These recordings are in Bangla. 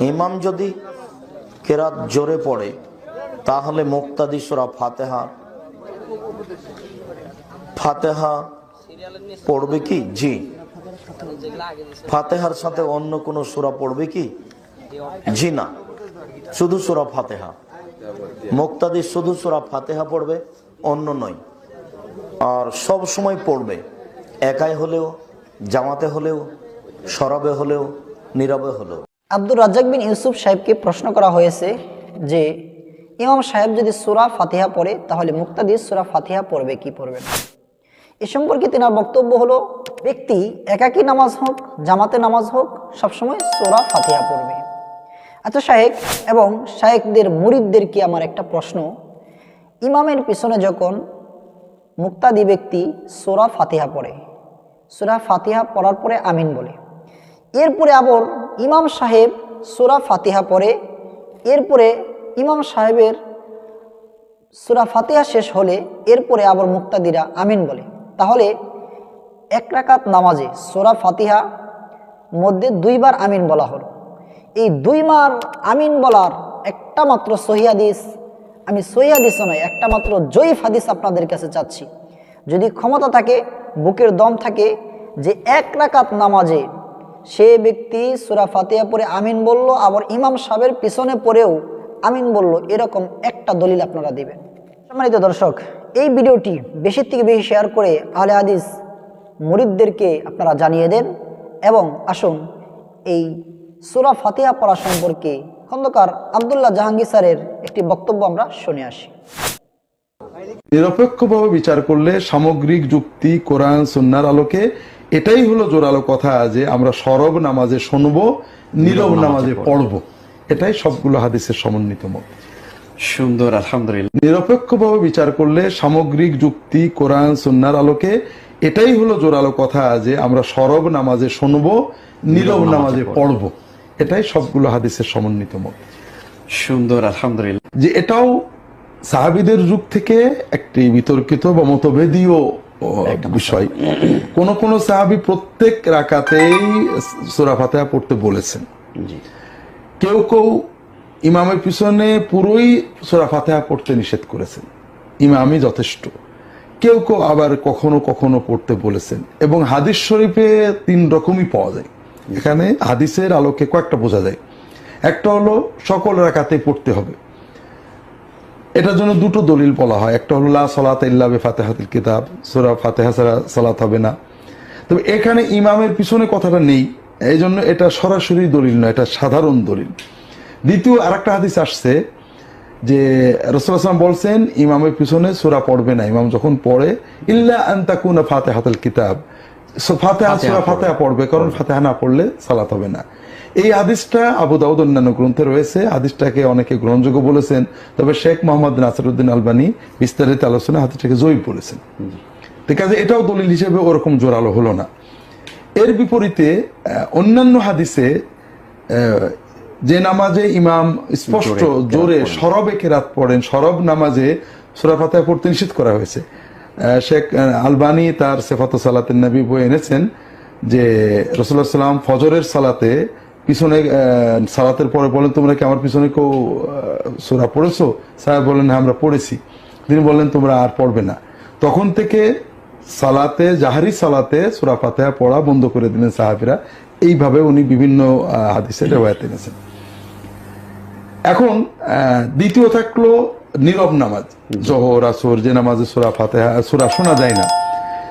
ইমাম যদি কেরাত জোরে পড়ে, তাহলে মুক্তাদি সুরা ফাতেহা ফাতেহা পড়বে কি? জি। ফাতেহার সাথে অন্য কোনো সুরা পড়বে কি? জি না। শুধু সুরা ফাতেহা। মুক্তাদি শুধু সুরা ফাতেহা পড়বে, অন্য নয়। আর সব সময় পড়বে। একাই হলেও, জামাতে হলেও সরবে হলেও, নীরবে হলেও। আব্দুর রাজ্জাক বিন ইউসুফ সাহেবকে প্রশ্ন করা হয়েছে যে, ইমাম সাহেব যদি সুরা ফাতিহা পড়ে, তাহলে মুক্তাদি সুরা ফাতিহা পড়বে, কি পড়বে না? এ সম্পর্কে তেনার বক্তব্য হলো, ব্যক্তি একাকী নামাজ হোক, জামাতে নামাজ হোক, সবসময় সুরা ফাতিহা পড়বে। আচ্ছা শাহেক এবং শাহেকদের মুরিদদের কি আমার একটা প্রশ্ন? ইমামের পিছনে যখন মুক্তাদি ব্যক্তি সোরা ফাতিহা পড়ে, সোরা ফাতিহা পড়ার পরে আমিন বলে এরপরে আবার ইমাম সাহেব সোরা ফাতিহা পড়ে। এরপরে ইমাম সাহেবের সুরা ফাতিহা শেষ হলে এরপরে আবার মুক্তাদিরা আমিন বলে। তাহলে এক রাকাত নামাজে সোরা ফাতিহা মধ্যে দুইবার আমিন বলা হলো। এই দুইবার আমিন বলার একটা মাত্র সহিয়াদিস আমি সহিয়াদিসও নয়, একটা মাত্র জয়ীফ হাদিস আপনাদের কাছে চাচ্ছি। যদি ক্ষমতা থাকে, বুকের দম থাকে যে এক রাকাত নামাজে সে ব্যক্তি সুরা ফাতিহা পরে আমিন বলল, আবার ইমাম সাহেবের পিছনে পড়েও আমিন বলল। এরকম একটা দলিল আপনারা দিবেন। সম্মানিত দর্শক, এই ভিডিওটি বেশি থেকে বেশি শেয়ার করে আহলে হাদিস মুরিদদেরকে আপনারা জানিয়ে দেন এবং আসুন এই সুরা ফাতিহা পড়া সম্পর্কে খন্দকার আবদুল্লাহ জাহাঙ্গীর স্যারের একটি বক্তব্য আমরা শুনে আসি। নিরপেক্ষভাবে বিচার করলে সামগ্রিক যুক্তি, কোরআন, সুন্নার আলোকে এটাই হলো জোরালো কথা যে আমরা সরব নামাজে শুনব নীরব নামাজে পড়ব। এটাই সবগুলো হাদিসের সমন্বিত মত। সুন্দর আলহামদুলিল্লাহ। নিরপেক্ষভাবে বিচার করলে সামগ্রিক যুক্তি কোরআন সুন্নার আলোকে এটাই হলো জোরালো কথা যে আমরা সরব নামাজে শুনব নীরব নামাজে পড়ব। এটাই সবগুলো হাদিসের সমন্বিত মত। সুন্দর আলহামদুলিল্লাহ। যে এটাও সাহাবিদের যুগ থেকে একটি বিতর্কিত বা মতভেদীয় বিষয়। কোন কোন সাহাবি প্রত্যেক রাকাতেই সুরা ফাতেহা পড়তে বলেছেন। কেউ কেউ ইমামের পিছনে পুরোই সুরা ফাতেহা পড়তে নিষেধ করেছেন। ইমামই যথেষ্ট। কেউ কেউ আবার কখনো কখনো পড়তে বলেছেন। এবং হাদিস শরীফে তিন রকমই পাওয়া যায়। এখানে হাদিসের আলোকে কয়েকটা বোঝা যায়। একটা হলো সকল রাকাতে পড়তে হবে। এটার জন্য দুটো দলিল বলা হয়। একটা হলো, লা সলাত ইল্লা বে ফাতেহাতুল কিতাব। সূরা ফাতিহা ছাড়া সালাত হবে না। তবে এখানে ইমামের পিছনে কথাটা নেই। এই জন্য এটা সরাসরি দলিল নয়, এটা সাধারণ দলিল। দ্বিতীয় আরেকটা হাদিস আসছে যে রসুলাম বলছেন, ইমামের পিছনে সূরা পড়বে না। ইমাম যখন পড়ে, ইল্লা আন্তাকুনা ফাতেহাতুল কিতাব। ফাতেহা, সূরা ফাতেহা পড়বে, কারণ ফাতেহা না পড়লে সালাত হবে না। এই হাদিসটা আবু দাউদ অন্যান্য গ্রন্থে রয়েছে। হাদিসটাকে অনেকে গ্রহণযোগ্য বলেছেন। তবে শেখ মোহাম্মদ নাসরুদ্দিন আলবানী বিস্তারিত আলোচনা হাদিসটাকে জয়ী বলেছেন। ঠিক আছে এটাও দলিল হিসেবে ওরকম জোরালো হলো না। এর বিপরীতে অন্যান্য হাদিসে যে নামাজে ইমাম স্পষ্ট জোরে। সরবে কেরাত পড়েন সরব নামাজে সুরা ফাতেহা পড়তে নিষেধ করা হয়েছে। শেখ আলবানি তার সেফাত সালাতের নবী বই এনেছেন যে রসুল্লাহ সাল্লাম ফজরের সালাতে পিছনে সালাতের পরে বলেন তোমরা কি আমার পিছনে কেউ সুরা পড়েছো? সাহেব বললেন হ্যাঁ আমরা পড়েছি। তিনি বললেন তোমরা আর পড়বে না। তখন থেকে সালাতে জাহারি সালাতে সুরা ফাতেহা পড়া বন্ধ করে দিলেন সাহাবিরা। এইভাবে উনি বিভিন্ন হাদিসে রেওয়ায়ত এনেছেন। এখন আহ, দ্বিতীয় থাকল নীরব নামাজ। জোহর আসর যে নামাজে সুরা ফাতেহা সুরা শোনা যায় না।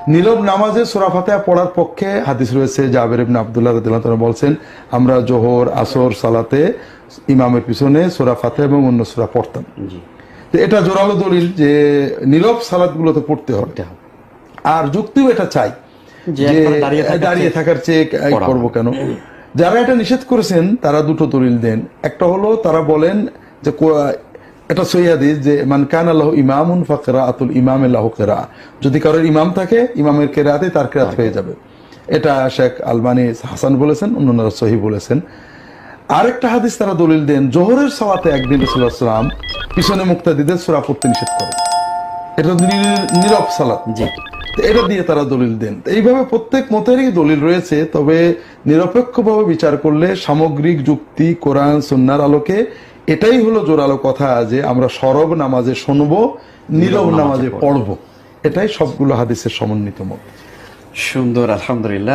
নীরব নামাজে সুরা ফাতেহা পড়ার পক্ষে হাদিস রয়েছে জাবের ইবনে আব্দুল্লাহ রাদিয়াল্লাহু তাআলা বলছেন আমরা জোহর আসর সালাতে ইমামের পিছনে সুরা ফাতেহা এবং অন্য সুরা পড়তাম। জি। তো এটা জোরালো দলিল যে নীরব সালাদগুলোতে পড়তে হবে। আর যুক্তিও এটা চাই যে দাঁড়িয়ে থাকার চেয়ে করব কেন? যারা এটা নিষেধ করেছেন তারা দুটো দলিল দেন। একটা হলো তারা বলেন যে এটা সৈয়াদিস যে মান কান আল্লাহ ইমামুন ফাকরা আতুল ইমাম আল্লাহ কেরা যদি কারোর ইমাম থাকে ইমামের কেরাতে তার কেরাত হয়ে যাবে। এটা শেখ আলবানি হাসান বলেছেন অন্যান্যরা সহি বলেছেন। আরেকটা হাদিস তারা দলিল দেন জোহরের সালাতে একদিন রসুল্লাহ সাল্লাম পিছনে মুক্তাদিদের সুরা পড়তে নিষেধ করেন এটা নীরব সালাত। জি। এটা দিয়ে তারা দলিল দেন। এইভাবে প্রত্যেক মতেরই দলিল রয়েছে তবে নিরপেক্ষভাবে বিচার করলে সামগ্রিক যুক্তি কোরআন সন্ন্যার আলোকে এটাই হলো জোরালো কথা যে আমরা সরব নামাজে শুনব নীরব নামাজে পড়ব। এটাই সবগুলো হাদিসের সমন্বিত মত। সুন্দর আলহামদুলিল্লাহ।